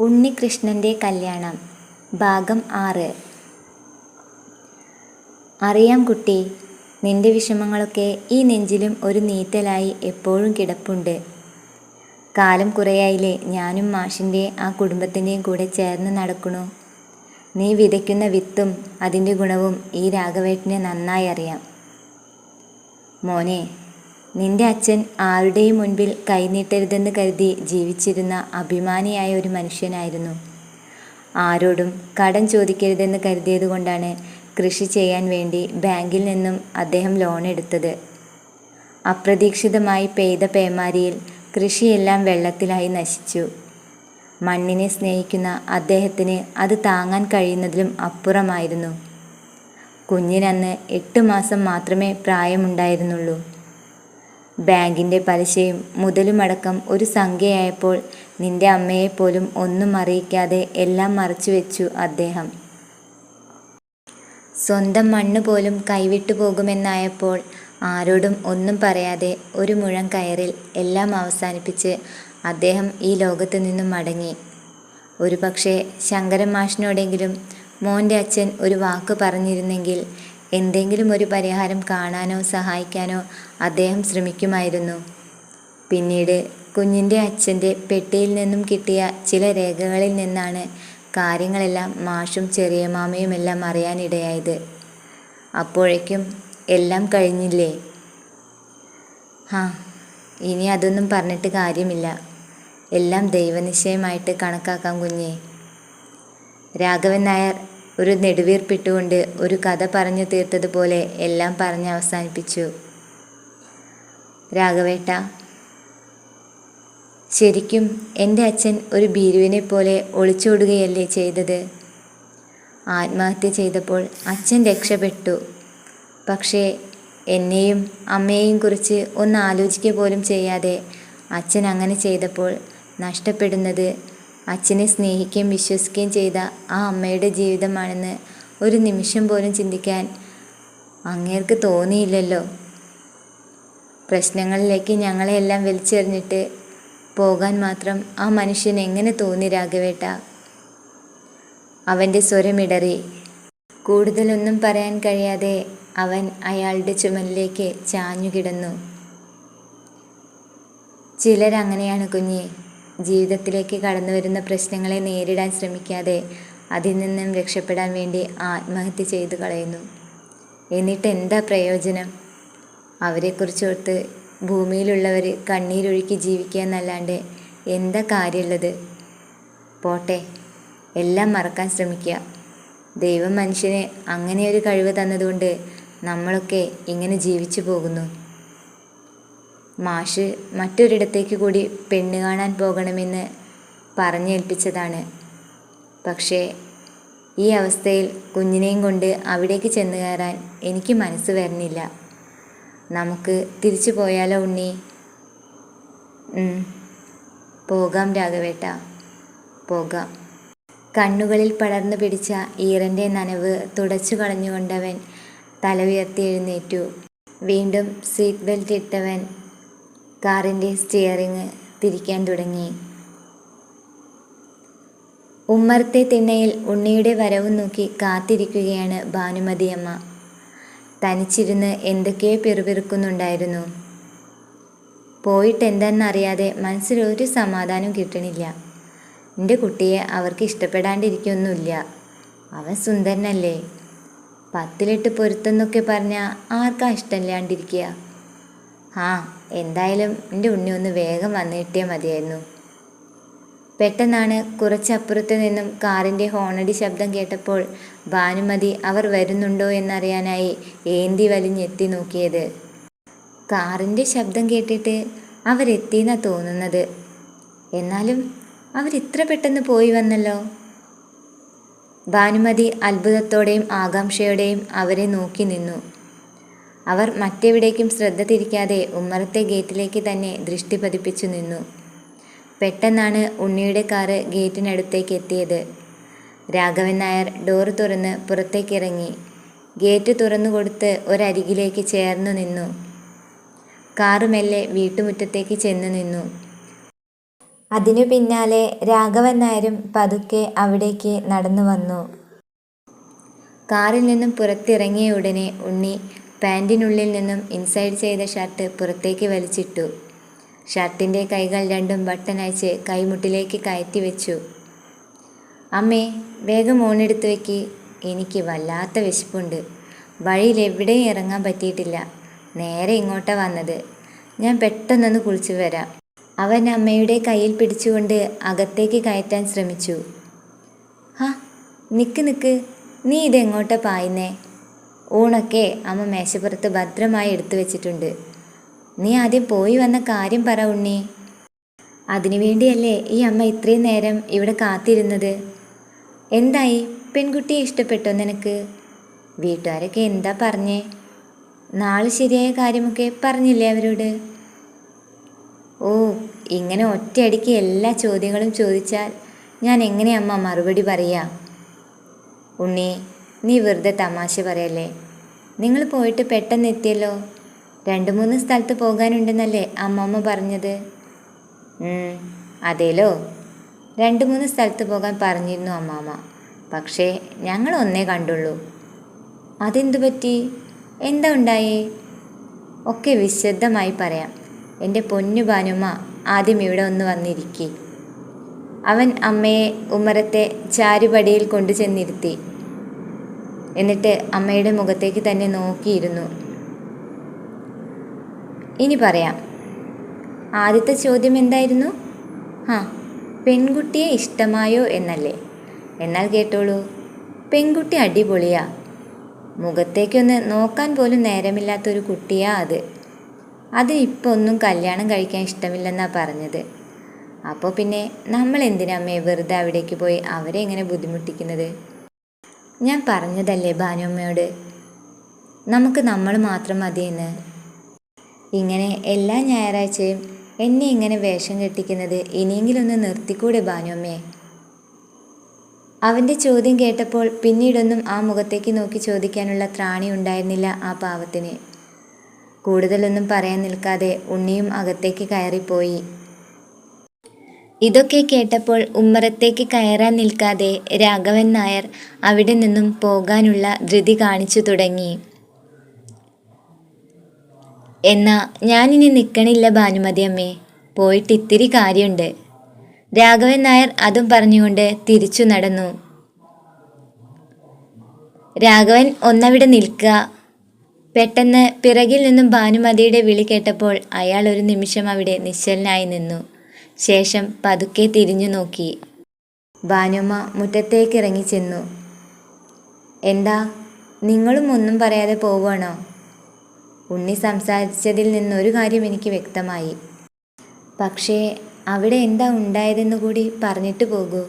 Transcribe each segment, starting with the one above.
ഉണ്ണികൃഷ്ണന്റെ കല്യാണം ഭാഗം ആറ്. അറിയാം കുട്ടി നിന്റെ വിഷമങ്ങളൊക്കെ ഈ നെഞ്ചിലും ഒരു നീറ്റലായി എപ്പോഴും കിടപ്പുണ്ട്. കാലം കുറേയായില്ലേ ഞാനും മാഷിന്റെ ആ കുടുംബത്തിന്റെയും കൂടെ ചേർന്ന് നടക്കണു. നീ വിതയ്ക്കുന്ന വിത്തും അതിന്റെ ഗുണവും ഈ രാഘവേട്ടിനെ നന്നായി അറിയാം. മോനെ നിന്റെ അച്ഛൻ ആരുടെയും മുൻപിൽ കൈനീട്ടരുതെന്ന് കരുതി ജീവിച്ചിരുന്ന അഭിമാനിയായ ഒരു മനുഷ്യനായിരുന്നു. ആരോടും കടം ചോദിക്കരുതെന്ന് കരുതിയതുകൊണ്ടാണ് കൃഷി ചെയ്യാൻ വേണ്ടി ബാങ്കിൽ നിന്നും അദ്ദേഹം ലോൺ എടുത്തത്. അപ്രതീക്ഷിതമായി പെയ്ത പേമാരിയിൽ കൃഷിയെല്ലാം വെള്ളത്തിലായി നശിച്ചു. മണ്ണിനെ സ്നേഹിക്കുന്ന അദ്ദേഹത്തിന് അത് താങ്ങാൻ കഴിയുന്നതിലും അപ്പുറമായിരുന്നു. കുഞ്ഞിനന്ന് എട്ട് മാസം മാത്രമേ പ്രായമുണ്ടായിരുന്നുള്ളൂ. ബാങ്കിന്റെ പലിശയും മുതലുമടക്കം ഒരു സംഖ്യയായപ്പോൾ നിന്റെ അമ്മയെപ്പോലും ഒന്നും അറിയിക്കാതെ എല്ലാം മറച്ചു വെച്ചു അദ്ദേഹം. സ്വന്തം മണ്ണ് പോലും കൈവിട്ടു പോകുമെന്നായപ്പോൾ ആരോടും ഒന്നും പറയാതെ ഒരു മുഴം കയറിൽ എല്ലാം അവസാനിപ്പിച്ച് അദ്ദേഹം ഈ ലോകത്തു നിന്നും മടങ്ങി. ഒരു പക്ഷേ ശങ്കരൻ മോന്റെ അച്ഛൻ ഒരു വാക്ക് പറഞ്ഞിരുന്നെങ്കിൽ എന്തെങ്കിലും ഒരു പരിഹാരം കാണാനോ സഹായിക്കാനോ അദ്ദേഹം ശ്രമിക്കുമായിരുന്നു. പിന്നീട് കുഞ്ഞിന്റെ അച്ഛന്റെ പെട്ടിയിൽ നിന്നും കിട്ടിയ ചില രേഖകളിൽ നിന്നാണ് കാര്യങ്ങളെല്ലാം മാഷും ചെറിയ മാമയുമെല്ലാം അറിയാനിടയായത്. അപ്പോഴേക്കും എല്ലാം കഴിഞ്ഞില്ലേ? ആ ഇനി അതൊന്നും പറഞ്ഞിട്ട് കാര്യമില്ല. എല്ലാം ദൈവനിശ്ചയമായിട്ട് കണക്കാക്കാം കുഞ്ഞേ. രാഘവൻ നായർ ഒരു നെടുവീർപ്പിട്ടുകൊണ്ട് ഒരു കഥ പറഞ്ഞു തീർത്തതുപോലെ എല്ലാം പറഞ്ഞ് അവസാനിപ്പിച്ചു. രാഘവേട്ട ശരിക്കും എന്റെ അച്ഛൻ ഒരു ഭീരുവിനെ പോലെ ഒളിച്ചോടുകയല്ലേ ചെയ്തത്? ആത്മഹത്യ ചെയ്തപ്പോൾ അച്ഛൻ രക്ഷപ്പെട്ടു. പക്ഷേ എന്നെയും അമ്മയെയും കുറിച്ച് ഒന്ന് ആലോചിക്കുക പോലും ചെയ്യാതെ അച്ഛൻ അങ്ങനെ ചെയ്തപ്പോൾ നഷ്ടപ്പെടുന്നത് അച്ഛനെ സ്നേഹിക്കുകയും വിശ്വസിക്കുകയും ചെയ്ത ആ അമ്മയുടെ ജീവിതമാണെന്ന് ഒരു നിമിഷം പോലും ചിന്തിക്കാൻ അങ്ങേർക്ക് തോന്നിയില്ലല്ലോ. പ്രശ്നങ്ങളിലേക്ക് ഞങ്ങളെയെല്ലാം വലിച്ചെറിഞ്ഞിട്ട് പോകാൻ മാത്രം ആ മനുഷ്യൻ എങ്ങനെ തോന്നി രാഘവേട്ട? അവന്റെ സ്വരമിടറി കൂടുതലൊന്നും പറയാൻ കഴിയാതെ അവൻ അയാളുടെ ചുമലിലേക്ക് ചാഞ്ഞുകിടന്നു. ചിലരങ്ങനെയാണ് കുഞ്ഞെ. ജീവിതത്തിലേക്ക് കടന്നു വരുന്ന പ്രശ്നങ്ങളെ നേരിടാൻ ശ്രമിക്കാതെ അതിൽ നിന്നും രക്ഷപ്പെടാൻ വേണ്ടി ആത്മഹത്യ ചെയ്തു കളയുന്നു. എന്നിട്ട് എന്താ പ്രയോജനം? അവരെക്കുറിച്ചോർത്ത് ഭൂമിയിലുള്ളവർ കണ്ണീരൊഴുക്കി ജീവിക്കുക എന്നല്ലാണ്ട് എന്താ കാര്യമുള്ളത്? പോട്ടെ എല്ലാം മറക്കാൻ ശ്രമിക്കുക. ദൈവം മനുഷ്യന് അങ്ങനെ ഒരു കഴിവ് തന്നതുകൊണ്ട് നമ്മളൊക്കെ ഇങ്ങനെ ജീവിച്ചു പോകുന്നു. മാഷ് മറ്റൊരിടത്തേക്ക് കൂടി പെണ്ണ് കാണാൻ പോകണമെന്ന് പറഞ്ഞേൽപ്പിച്ചതാണ്. പക്ഷേ ഈ അവസ്ഥയിൽ കുഞ്ഞിനെയും കൊണ്ട് അവിടേക്ക് ചെന്ന് കയറാൻ എനിക്ക് മനസ്സ് വരുന്നില്ല. നമുക്ക് തിരിച്ചു പോയാലോ ഉണ്ണി. പോകാം രാഘവേട്ട. പോകാം. കണ്ണുകളിൽ പടർന്നു പിടിച്ച ഈറന്റെ നനവ് തുടച്ചു കളഞ്ഞുകൊണ്ടവൻ തല ഉയർത്തി എഴുന്നേറ്റു. വീണ്ടും സീറ്റ് ബെൽറ്റ് ഇട്ടവൻ കാറിന്റെ സ്റ്റിയറിങ് തിരിക്കാൻ തുടങ്ങി. ഉമ്മർത്തെ തിണ്ണയിൽ ഉണ്ണിയുടെ വരവ് നോക്കി കാത്തിരിക്കുകയാണ് ഭാനുമതിയമ്മ തനിച്ചിരുന്ന് എന്തൊക്കെയോ പിറുപിറുക്കുന്നുണ്ടായിരുന്നു. പോയിട്ട് മനസ്സിലൊരു മനസ്സിൽ ഒരു സമാധാനം കിട്ടണില്ല. എന്റെ കുട്ടിയെ അവർക്ക് ഇഷ്ടപ്പെടാണ്ടിരിക്കൊന്നുമില്ല. അവൻ സുന്ദരനല്ലേ? പത്തിലിട്ട് പൊരുത്തെന്നൊക്കെ പറഞ്ഞാൽ ആർക്കാ ഇഷ്ടമില്ലാണ്ടിരിക്കുക? ആ എന്തായാലും എന്റെ ഉണ്ണി ഒന്ന് വേഗം വന്നു കിട്ടിയാൽ മതിയായിരുന്നു. പെട്ടെന്നാണ് കുറച്ചപ്പുറത്ത് നിന്നും കാറിന്റെ ഹോണടി ശബ്ദം കേട്ടപ്പോൾ ഭാനുമതി അവർ വരുന്നുണ്ടോ എന്നറിയാനായി ഏന്തി വലിഞ്ഞെത്തി നോക്കിയത്. കാറിന്റെ ശബ്ദം കേട്ടിട്ട് അവരെത്തിയെന്നാ തോന്നുന്നത്. എന്നാലും അവരിത്ര പെട്ടെന്ന് പോയി വന്നല്ലോ. ഭാനുമതി അത്ഭുതത്തോടെയും ആകാംക്ഷയോടെയും അവരെ നോക്കി നിന്നു. അവർ മറ്റെവിടേക്കും ശ്രദ്ധ തിരിക്കാതെ ഉമ്മറത്തെ ഗേറ്റിലേക്ക് തന്നെ ദൃഷ്ടി പതിപ്പിച്ചു നിന്നു. പെട്ടെന്നാണ് ഉണ്ണിയുടെ കാറ് ഗേറ്റിനടുത്തേക്ക് എത്തിയത്. രാഘവൻ നായർ ഡോർ തുറന്ന് പുറത്തേക്കിറങ്ങി. ഗേറ്റ് തുറന്നു കൊടുത്ത് ഒരരികിലേക്ക് ചേർന്നു നിന്നു. കാറ് മെല്ലെ വീട്ടുമുറ്റത്തേക്ക് ചെന്നു നിന്നു. അതിനു പിന്നാലെ രാഘവൻ നായരും പതുക്കെ അവിടേക്ക് നടന്നു വന്നു. കാറിൽ നിന്നും പുറത്തിറങ്ങിയ ഉടനെ ഉണ്ണി പാന്റിനുള്ളിൽ നിന്നും ഇൻസൈഡ് ചെയ്ത ഷർട്ട് പുറത്തേക്ക് വലിച്ചിട്ടു. ഷർട്ടിന്റെ കൈകൾ രണ്ടും ബട്ടൺ അയച്ച് കൈമുട്ടിലേക്ക് കയറ്റി വെച്ചു. അമ്മേ വേഗം ഓണെടുത്ത് വെക്ക്. എനിക്ക് വല്ലാത്ത വിശപ്പുണ്ട്. വഴിയിൽ എവിടെയും ഇറങ്ങാൻ പറ്റിയിട്ടില്ല. നേരെ ഇങ്ങോട്ടാ വന്നത്. ഞാൻ പെട്ടെന്നൊന്ന് കുളിച്ചു വരാം. അവൻ അമ്മയുടെ കയ്യിൽ പിടിച്ചുകൊണ്ട് അകത്തേക്ക് കയറ്റാൻ ശ്രമിച്ചു. ഹാ നിക്ക് നിക്ക്. നീ ഇതെങ്ങോട്ടാ പായുന്നേ? ഊണൊക്കെ അമ്മ മേശപ്പുറത്ത് ഭദ്രമായി എടുത്തു വെച്ചിട്ടുണ്ട്. നീ ആദ്യം പോയി വന്ന കാര്യം പറ ഉണ്ണി. അതിനുവേണ്ടിയല്ലേ ഈ അമ്മ ഇത്രയും നേരം ഇവിടെ കാത്തിരുന്നത്? എന്തായി? പെൺകുട്ടിയെ ഇഷ്ടപ്പെട്ടോ നിനക്ക്? വീട്ടുകാരൊക്കെ എന്താ പറഞ്ഞേ? നാളെ ശരിയായ കാര്യമൊക്കെ പറഞ്ഞില്ലേ അവരോട്? ഓ ഇങ്ങനെ ഒറ്റയടിക്ക് എല്ലാ ചോദ്യങ്ങളും ചോദിച്ചാൽ ഞാൻ എങ്ങനെ അമ്മ മറുപടി പറയാ? ഉണ്ണി നീ വെറുതെ തമാശ പറയല്ലേ? നിങ്ങൾ പോയിട്ട് പെട്ടെന്ന് എത്തിയല്ലോ? രണ്ട് മൂന്ന് സ്ഥലത്ത് പോകാനുണ്ടെന്നല്ലേ അമ്മമ്മ പറഞ്ഞത്. അതേലോ. രണ്ട് മൂന്ന് സ്ഥലത്ത് പോകാൻ പറഞ്ഞിരുന്നു അമ്മാമ്മ. പക്ഷേ ഞങ്ങൾ ഒന്നേ കണ്ടുള്ളൂ. അതെന്തു പറ്റി? എന്താ ഉണ്ടായി? ഒക്കെ വിശദമായി പറയാം. എന്റെ പൊന്നു ബാനുമ്മ ആദ്യം ഇവിടെ ഒന്ന് വന്നിരിക്കി. അവൻ അമ്മയെ ഉമ്മറത്തെ ചാരുപടിയിൽ കൊണ്ടു ചെന്നിരുത്തി എന്നിട്ട് അമ്മയുടെ മുഖത്തേക്ക് തന്നെ നോക്കിയിരുന്നു. ഇനി പറയാം. ആദ്യത്തെ ചോദ്യം എന്തായിരുന്നു? ആ പെൺകുട്ടിയെ ഇഷ്ടമായോ എന്നല്ലേ? എന്നാൽ കേട്ടോളൂ. പെൺകുട്ടി അടിപൊളിയാ. മുഖത്തേക്കൊന്ന് നോക്കാൻ പോലും നേരമില്ലാത്തൊരു കുട്ടിയാ അത്. അതിനിപ്പോൾ ഒന്നും കല്യാണം കഴിക്കാൻ ഇഷ്ടമില്ലെന്നാണ് പറഞ്ഞത്. അപ്പോൾ പിന്നെ നമ്മൾ എന്തിനാ അമ്മയെ വെറുതെ അവിടേക്ക് പോയി അവരെ എങ്ങനെ ബുദ്ധിമുട്ടിക്കുന്നത്? ഞാൻ പറഞ്ഞതല്ലേ ഭാനുമ്മയോട്? നമുക്ക് നമ്മൾ മാത്രം മതിയെന്ന്. ഇങ്ങനെ എല്ലാ ഞായറാഴ്ചയും എന്നെ ഇങ്ങനെ വേഷം കെട്ടിക്കുന്നത് ഇനിയെങ്കിലും ഒന്ന് നിർത്തിക്കൂടെ ഭാനുമ്മേ? അവന്റെ ചോദ്യം കേട്ടപ്പോൾ പിന്നീടൊന്നും ആ മുഖത്തേക്ക് നോക്കി ചോദിക്കാനുള്ള ത്രാണി ഉണ്ടായിരുന്നില്ല ആ പാവത്തിന്. കൂടുതലൊന്നും പറയാൻ നിൽക്കാതെ ഉണ്ണിയും അകത്തേക്ക് കയറിപ്പോയി. ഇതൊക്കെ കേട്ടപ്പോൾ ഉമ്മറത്തേക്ക് കയറാൻ നിൽക്കാതെ രാഘവൻ നായർ അവിടെ നിന്നും പോകാനുള്ള ധൃതി കാണിച്ചു തുടങ്ങി. എന്നാ ഞാനിനി നിൽക്കണില്ല ഭാനുമതി അമ്മേ. പോയിട്ട് ഇത്തിരി കാര്യമുണ്ട്. രാഘവൻ നായർ അതും പറഞ്ഞുകൊണ്ട് തിരിച്ചു നടന്നു. രാഘവൻ ഒന്നവിടെ നിൽക്കുക പെട്ടെന്ന് പിറകിൽ നിന്നും ഭാനുമതിയുടെ വിളി കേട്ടപ്പോൾ അയാൾ ഒരു നിമിഷം അവിടെ നിശ്ചലനായി നിന്നു. ശേഷം പതുക്കെ തിരിഞ്ഞു നോക്കി. ഭാനുമ്മ മുറ്റത്തേക്ക് ഇറങ്ങി ചെന്നു. എന്താ നിങ്ങളും ഒന്നും പറയാതെ പോവുകയാണോ? ഉണ്ണി സംസാരിച്ചതിൽ നിന്നൊരു കാര്യം എനിക്ക് വ്യക്തമായി. പക്ഷേ അവിടെ എന്താ ഉണ്ടായതെന്ന് കൂടി പറഞ്ഞിട്ട് പോകൂ.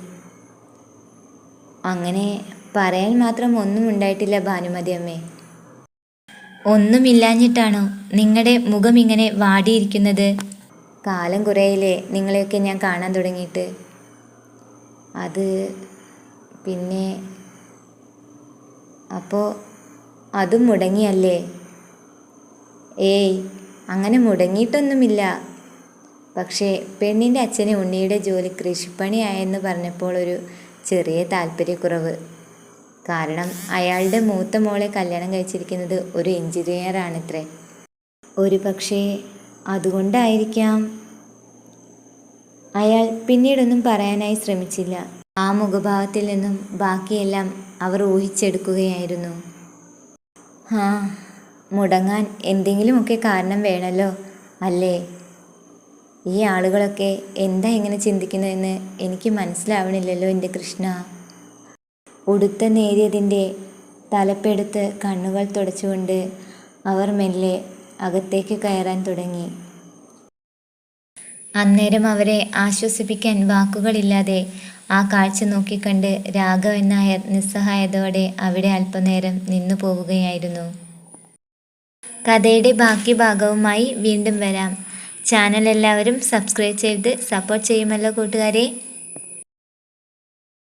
അങ്ങനെ പറയാൻ മാത്രം ഒന്നും ഉണ്ടായിട്ടില്ല ഭാനുമതി അമ്മേ. ഒന്നുമില്ലാഞ്ഞിട്ടാണോ നിങ്ങളുടെ മുഖം ഇങ്ങനെ വാടിയിരിക്കുന്നത്? കാലം കുറേയില്ലേ നിങ്ങളെയൊക്കെ ഞാൻ കാണാൻ തുടങ്ങിയിട്ട്. അത് പിന്നെ അപ്പോൾ അതും മുടങ്ങിയല്ലേ? ഏയ് അങ്ങനെ മുടങ്ങിയിട്ടൊന്നുമില്ല. പക്ഷേ പെണ്ണിന്റെ അച്ഛന് ഉണ്ണിയുടെ ജോലി കൃഷിപ്പണിയായെന്ന് പറഞ്ഞപ്പോൾ ഒരു ചെറിയ താല്പര്യക്കുറവ്. കാരണം അയാളുടെ മൂത്ത മോളെ കല്യാണം കഴിച്ചിരിക്കുന്നത് ഒരു എഞ്ചിനീയറാണത്രേ. ഒരു പക്ഷേ അതുകൊണ്ടായിരിക്കാം. അയാൾ പിന്നീടൊന്നും പറയാനായി ശ്രമിച്ചില്ല. ആ മുഖഭാവത്തിൽ നിന്നും ബാക്കിയെല്ലാം അവർ ഊഹിച്ചെടുക്കുകയായിരുന്നു. ആ മുടങ്ങാൻ എന്തെങ്കിലുമൊക്കെ കാരണം വേണമല്ലോ അല്ലേ? ഈ ആളുകളൊക്കെ എന്താ ഇങ്ങനെ ചിന്തിക്കുന്നതെന്ന് എനിക്ക് മനസ്സിലാവണില്ലല്ലോ എന്റെ കൃഷ്ണ. ഉടുത്ത നേരിയതിന്റെ തലപ്പെടുത്ത് കണ്ണുകൾ തുടച്ചുകൊണ്ട് അവർ മെല്ലെ അകത്തേക്ക് കയറാൻ തുടങ്ങി. അന്നേരം അവരെ ആശ്വസിപ്പിക്കാൻ വാക്കുകളില്ലാതെ ആ കാഴ്ച നോക്കിക്കണ്ട് രാഘവൻ നായർ നിസ്സഹായതോടെ അവിടെ അല്പനേരം നിന്നു പോവുകയായിരുന്നു. കഥയുടെ ബാക്കി ഭാഗവുമായി വീണ്ടും വരാം. ചാനൽ എല്ലാവരും സബ്സ്ക്രൈബ് ചെയ്ത് സപ്പോർട്ട് ചെയ്യുമല്ലോ കൂട്ടുകാരെ.